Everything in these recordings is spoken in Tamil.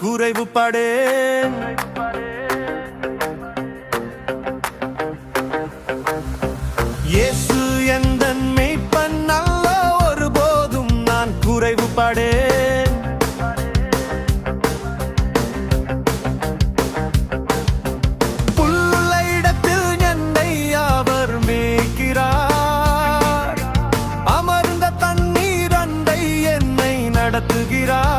குறைவுபடேன். இயேசு எந்தன் மெய்ப்பன் அல்ல ஒருபோதும் நான் குறைவுபடேன். புல்லுள்ள இடத்தில் என்னை அவர் மேய்க்கிறார். அமர்ந்த தண்ணீர் அண்டை என்னை நடத்துகிறார்.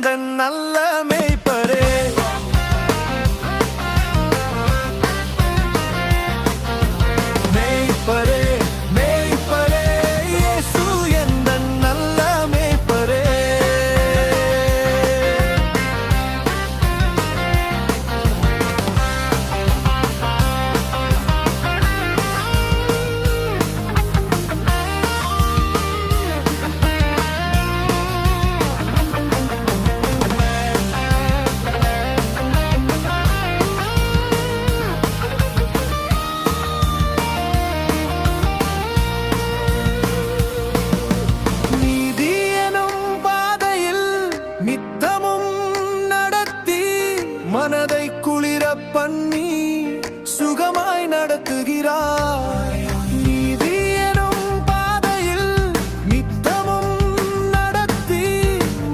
எந்த நல்ல மேய்ப்பரே. மனதை குளிர பண்ணி சுகமாய் நடத்துகிறாய். நீதி எனும் பாதையில் நித்தமும் நடத்தி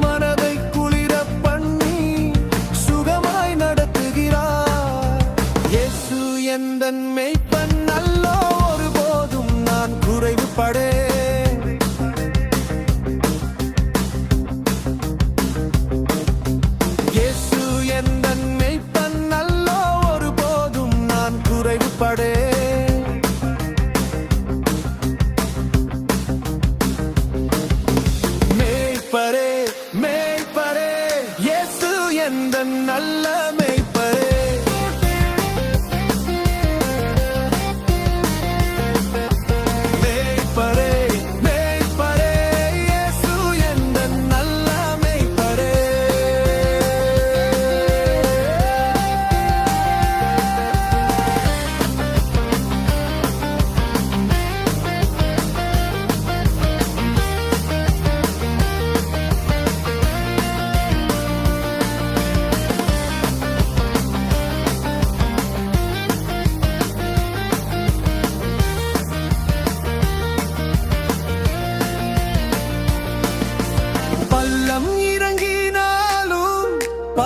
மனதை குளிர பண்ணி சுகமாய் நடத்துகிறாய். இயேசு எந்தன் மெய்ப்பன் அல்லோ ஒருபோதும் நான் குறைவுபடே.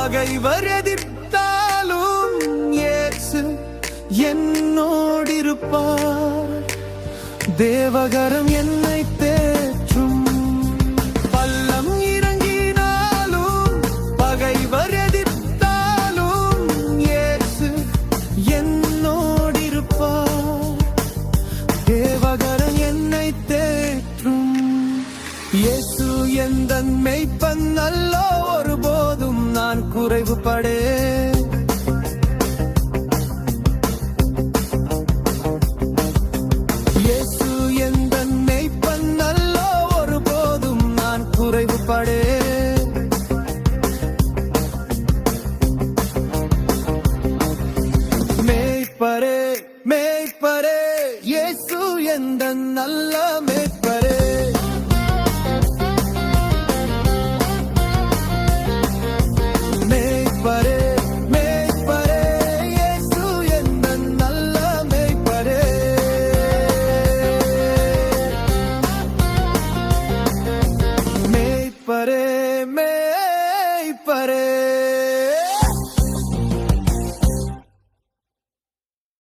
பகைவர் எதிர்த்தாலும் இயேசு என்னோடிருப்பார். தேவகரம் என்னை தேற்றும். பள்ளம் இறங்கினாலும் பகைவர் எதிர்த்தாலும் இயேசு என்னோடிருப்பார். தேவகரம் என்னை தேற்றும். இயேசு எந்த மெய்ப்பன் பாகுபாடு. குறைவுபடேன் மேய்ப்பரே மேய்ப்பரே இயேசு எந்த நல்ல மேய்ப்ப but it